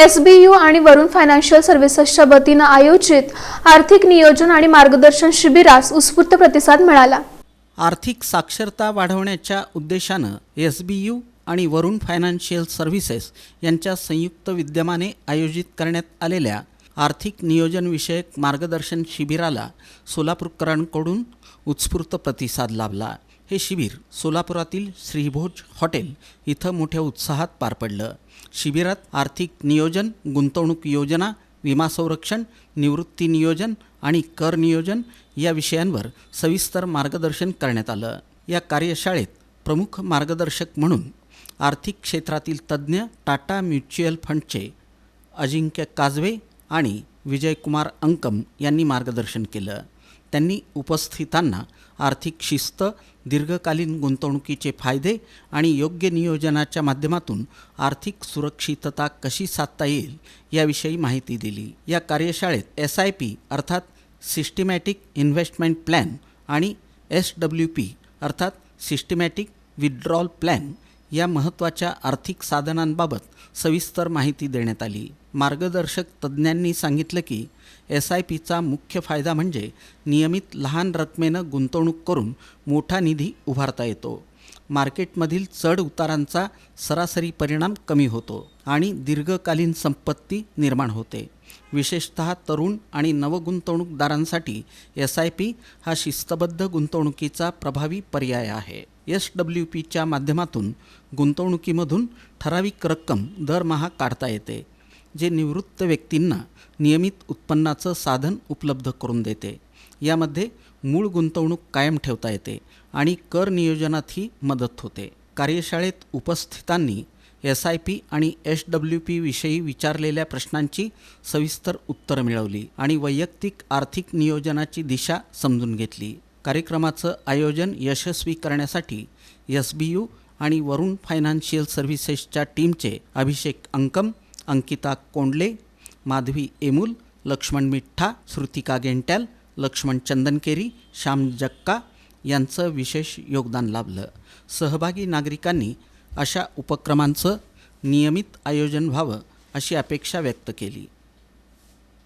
S B you आणि वरुण financial सर्व्हिसेसच्या वतीनं आयोजित आर्थिक नियोजन आणि मार्गदर्शन शिबिरास उत्स्फूर्त प्रतिसाद मिळाला. आर्थिक साक्षरता वाढवण्याच्या उद्देशानं एस बी यू आणि वरुण फायनान्शियल सर्व्हिसेस यांच्या संयुक्त विद्यमाने आयोजित करण्यात आलेल्या आर्थिक नियोजनविषयक मार्गदर्शन शिबिराला सोलापूरकरांकडून उत्स्फूर्त प्रतिसाद लाभला. हे शिबिर सोलापुरातील श्रीभोज हॉटेल इथं मोठ्या उत्साहात पार पडलं. शिबिरात आर्थिक नियोजन गुंतवणूक योजना विमा संरक्षण निवृत्ती नियोजन आणि कर नियोजन या विषयांवर सविस्तर मार्गदर्शन करण्यात आलं. या कार्यशाळेत प्रमुख मार्गदर्शक म्हणून आर्थिक क्षेत्रातील तज्ज्ञ टाटा म्युच्युअल फंडचे अजिंक्य काजवे आणि विजयकुमार अंकम यांनी मार्गदर्शन केलं. त्यांनी उपस्थितांना आर्थिक शिस्त दीर्घकालीन गुंतवणुकीचे फायदे आणि योग्य नियोजनाच्या माध्यमातून आर्थिक सुरक्षितता कशी साधता येईल याविषयी माहिती दिली. या कार्यशाळेत एस आय पी अर्थात सिस्टमॅटिक इन्व्हेस्टमेंट प्लॅन आणि एस डब्ल्यू पी अर्थात सिस्टमॅटिक विथड्रॉल प्लॅन या महत्त्वाच्या आर्थिक साधनांबाबत सविस्तर माहिती देण्यात आली. मार्गदर्शक तज्ज्ञांनी सांगितलं की एस आय पीचा मुख्य फायदा म्हणजे नियमित लहान रकमेनं गुंतवणूक करून मोठा निधी उभारता येतो. मार्केटमधील चढ उतारांचा सरासरी परिणाम कमी होतो आणि दीर्घकालीन संपत्ती निर्माण होते. विशेषत तरुण आणि नवगुंतवणूकदारांसाठी एस आय पी हा शिस्तबद्ध गुंतवणुकीचा प्रभावी पर्याय आहे. एस डब्ल्यू पीच्या माध्यमातून गुंतवणुकीमधून ठराविक रक्कम दरमहा काढता येते जे निवृत्त व्यक्तींना नियमित उत्पन्नाचं साधन उपलब्ध करून देते. यामध्ये मूळ गुंतवणूक कायम ठेवता येते आणि कर नियोजनातही मदत होते. कार्यशाळेत उपस्थितांनी एस आय पी आणि एस डब्ल्यू पीविषयी विचारलेल्या प्रश्नांची सविस्तर उत्तरं मिळवली आणि वैयक्तिक आर्थिक नियोजनाची दिशा समजून घेतली. कार्यक्रमाचं आयोजन यशस्वी करण्यासाठी एस बी यू आणि वरुण फायनान्शियल सर्व्हिसेसच्या टीमचे अभिषेक अंकम अंकिता कोंडले माधवी एमुल लक्ष्मण मिठ्ठा श्रुतिका गेंट्याल लक्ष्मण चंदनकेरी श्याम जक्का यांचं विशेष योगदान लाभलं. सहभागी नागरिकांनी अशा उपक्रमांचं नियमित आयोजन व्हावं अशी अपेक्षा व्यक्त केली.